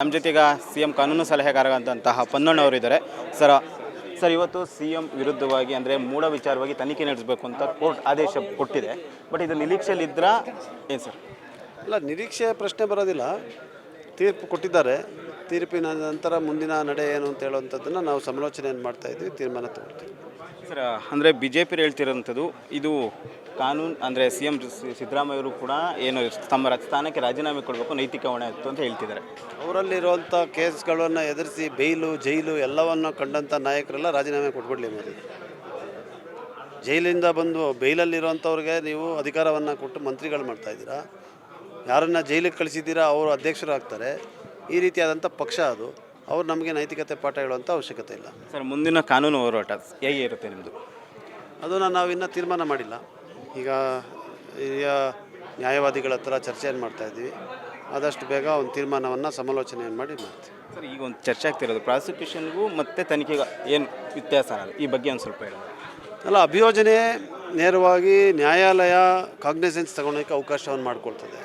ನಮ್ಮ ಜೊತೆಗ C M ಕಾನೂನು ಸಲಹೆಗಾರರಾದಂತಹ ಪನ್ನಣ್ಣವರು ಇದ್ದಾರೆ ಸರ್ ಸರ್, ಇವತ್ತು ಸಿ ಎಂ ವಿರುದ್ಧವಾಗಿ ಅಂದರೆ ಮೂಢ ವಿಚಾರವಾಗಿ ತನಿಖೆ ನಡೆಸಬೇಕು ಅಂತ ಕೋರ್ಟ್ ಆದೇಶ ಕೊಟ್ಟಿದೆ. ಬಟ್ ಇದು ನಿರೀಕ್ಷೆಯಲ್ಲಿದ್ರಾ ಏನು ಸರ್? ಅಲ್ಲ ನಿರೀಕ್ಷೆ ಪ್ರಶ್ನೆ ಬರೋದಿಲ್ಲ. ತೀರ್ಪು ಕೊಟ್ಟಿದ್ದಾರೆ. ತೀರ್ಪಿನ ನಂತರ ಮುಂದಿನ ನಡೆ ಏನು ಅಂತ ಹೇಳುವಂಥದ್ದನ್ನು ನಾವು ಸಮಾಲೋಚನೆಯನ್ನು ಮಾಡ್ತಾ ಇದ್ವಿ ತೀರ್ಮಾನ ತಗೊಳ್ತೀವಿ. ಸರ್ ಅಂದರೆ ಬಿ ಜೆ ಪಿರು ಹೇಳ್ತಿರೋಂಥದ್ದು ಇದು ಕಾನೂನು ಅಂದರೆ ಸಿ ಎಂ ಸಿದ್ದರಾಮಯ್ಯವರು ಕೂಡ ಏನು ತಮ್ಮ ಸ್ಥಾನಕ್ಕೆ ರಾಜೀನಾಮೆ ಕೊಡಬೇಕು ನೈತಿಕ ಹೊಣೆ ಇತ್ತು ಅಂತ ಹೇಳ್ತಿದ್ದಾರೆ. ಅವರಲ್ಲಿರುವಂಥ ಕೇಸ್ಗಳನ್ನು ಎದುರಿಸಿ ಬೈಲು ಜೈಲು ಎಲ್ಲವನ್ನು ಕಂಡಂಥ ನಾಯಕರೆಲ್ಲ ರಾಜೀನಾಮೆ ಕೊಟ್ಬಿಡ್ಲಿ ಮೊದಲು ಜೈಲಿಂದ ಬಂದು ಬೈಲಲ್ಲಿರುವಂಥವ್ರಿಗೆ ನೀವು ಅಧಿಕಾರವನ್ನು ಕೊಟ್ಟು ಮಂತ್ರಿಗಳು ಮಾಡ್ತಾ ಇದ್ದೀರಾ? ಯಾರನ್ನ ಜೈಲಿಗೆ ಕಳಿಸಿದ್ದೀರಾ? ಅವರು ಅಧ್ಯಕ್ಷರು ಆಗ್ತಾರೆ ಈ ರೀತಿಯಾದಂಥ ಪಕ್ಷ ಅದು ಅವ್ರು ನಮಗೆ ನೈತಿಕತೆ ಪಾಠ ಹೇಳುವಂಥ ಅವಶ್ಯಕತೆ ಇಲ್ಲ. ಸರ್ ಮುಂದಿನ ಕಾನೂನು ಹೋರಾಟ ಹೇಗೆ ಇರುತ್ತೆ ನಿಮ್ಮದು ಅದನ್ನು ನಾವು ಇನ್ನೂ ತೀರ್ಮಾನ ಮಾಡಿಲ್ಲ. ಈಗ ಹಿರಿಯ ನ್ಯಾಯವಾದಿಗಳ ಹತ್ರ ಚರ್ಚೆಯನ್ನು ಮಾಡ್ತಾ ಇದ್ದೀವಿ. ಆದಷ್ಟು ಬೇಗ ಒಂದು ತೀರ್ಮಾನವನ್ನು ಸಮಾಲೋಚನೆಯನ್ನು ಮಾಡಿ ಮಾಡ್ತೀವಿ. ಸರ್ ಈಗ ಒಂದು ಚರ್ಚೆ ಆಗ್ತಿರೋದು ಪ್ರಾಸಿಕ್ಯೂಷನ್ಗೂ ಮತ್ತು ತನಿಖೆಗೆ ಏನು ವ್ಯತ್ಯಾಸ ಅನ್ನೋದು? ಈ ಬಗ್ಗೆ ಒಂದು ಸ್ವಲ್ಪ ಹೇಳಿ ಅಲ್ಲ ಅಭಿಯೋಜನೆ ನೇರವಾಗಿ ನ್ಯಾಯಾಲಯ ಕಾಗ್ನಿಸೆನ್ಸ್ ತಗೊಳೋಕ್ಕೆ ಅವಕಾಶವನ್ನು ಮಾಡಿಕೊಳ್ತದೆ.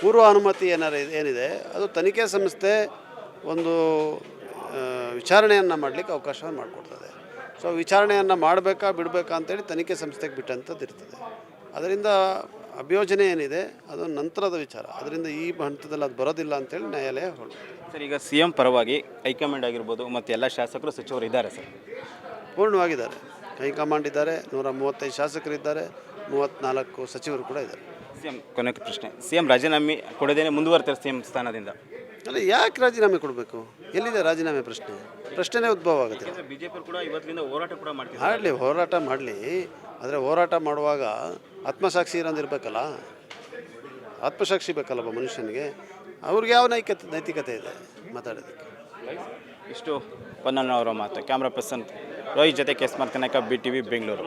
ಪೂರ್ವ ಅನುಮತಿ ಏನಾರು ಇದೆ- ಏನಿದೆ ಅದು ತನಿಖೆ ಸಂಸ್ಥೆ ಒಂದು ವಿಚಾರಣೆಯನ್ನು ಮಾಡಲಿಕ್ಕೆ ಅವಕಾಶವನ್ನು ಮಾಡಿಕೊಡ್ತದೆ. ಸೊ ವಿಚಾರಣೆಯನ್ನು ಮಾಡಬೇಕಾ ಬಿಡಬೇಕಾ ಅಂತೇಳಿ ತನಿಖೆ ಸಂಸ್ಥೆಗೆ ಬಿಟ್ಟಂಥದ್ದು ಇರ್ತದೆ. ಅದರಿಂದ ಅಭಿಯೋಜನೆ ಏನಿದೆ ಅದು ನಂತರದ ವಿಚಾರ. ಅದರಿಂದ ಈ ಹಂತದಲ್ಲಿ ಅದು ಬರೋದಿಲ್ಲ ಅಂತೇಳಿ ನ್ಯಾಯಾಲಯ ಹೇಳಿ ಸರ್ ಈಗ ಸಿ ಎಂ ಪರವಾಗಿ ಹೈಕಮಾಂಡ್ ಆಗಿರ್ಬೋದು ಮತ್ತು ಎಲ್ಲ ಶಾಸಕರು ಸಚಿವರು ಇದ್ದಾರೆ ಸರ್. ಪೂರ್ಣವಾಗಿದ್ದಾರೆ. ಹೈಕಮಾಂಡ್ ಇದ್ದಾರೆ ನೂರ ಮೂವತ್ತೈದು ಶಾಸಕರಿದ್ದಾರೆ ಮೂವತ್ತ್ನಾಲ್ಕು ಸಚಿವರು ಕೂಡ ಇದ್ದಾರೆ. ಸಿ ಎಂ ಕೊನೆ ಪ್ರಶ್ನೆ. ಸಿ ಎಂ ರಾಜೀನಾಮೆ ಕೊಡದೇನೆ ಮುಂದುವರ್ತಾರೆ ಸಿ ಎಂ ಸ್ಥಾನದಿಂದ. ಅಲ್ಲ ಯಾಕೆ ರಾಜೀನಾಮೆ ಕೊಡಬೇಕು? ಎಲ್ಲಿದೆ ರಾಜೀನಾಮೆ ಪ್ರಶ್ನೆ? ಪ್ರಶ್ನೆನೇ ಉದ್ಭವ ಆಗುತ್ತೆ. ಬಿಜೆಪಿ ಕೂಡ ಇವತ್ತಿನಿಂದ ಹೋರಾಟ ಕೂಡ ಮಾಡ್ತಿದ್ದಾರೆ. ಮಾಡಲಿ ಹೋರಾಟ ಮಾಡಲಿ. ಆದರೆ ಹೋರಾಟ ಮಾಡುವಾಗ ಆತ್ಮಸಾಕ್ಷಿ ಇರೋದಿರ್ಬೇಕಲ್ಲ ಆತ್ಮಸಾಕ್ಷಿ ಬೇಕಲ್ಲ ಒಬ್ಬ ಮನುಷ್ಯನಿಗೆ? ಅವ್ರಿಗೆ ಯಾವ ನೈತಿಕತೆ ನೈತಿಕತೆ ಇದೆ ಮಾತಾಡೋದಕ್ಕೆ? ಇಷ್ಟು ಪನ್ನಣ್ಣ ಅವರ ಮಾತು. ಕ್ಯಾಮ್ರಾ ಪರ್ಸನ್ ರೋಹಿತ್ ಜೊತೆ ಕೆಸ್ ಮಾಡ್ಕನಕ ಬಿ ಟಿ ವಿ ಬೆಂಗಳೂರು.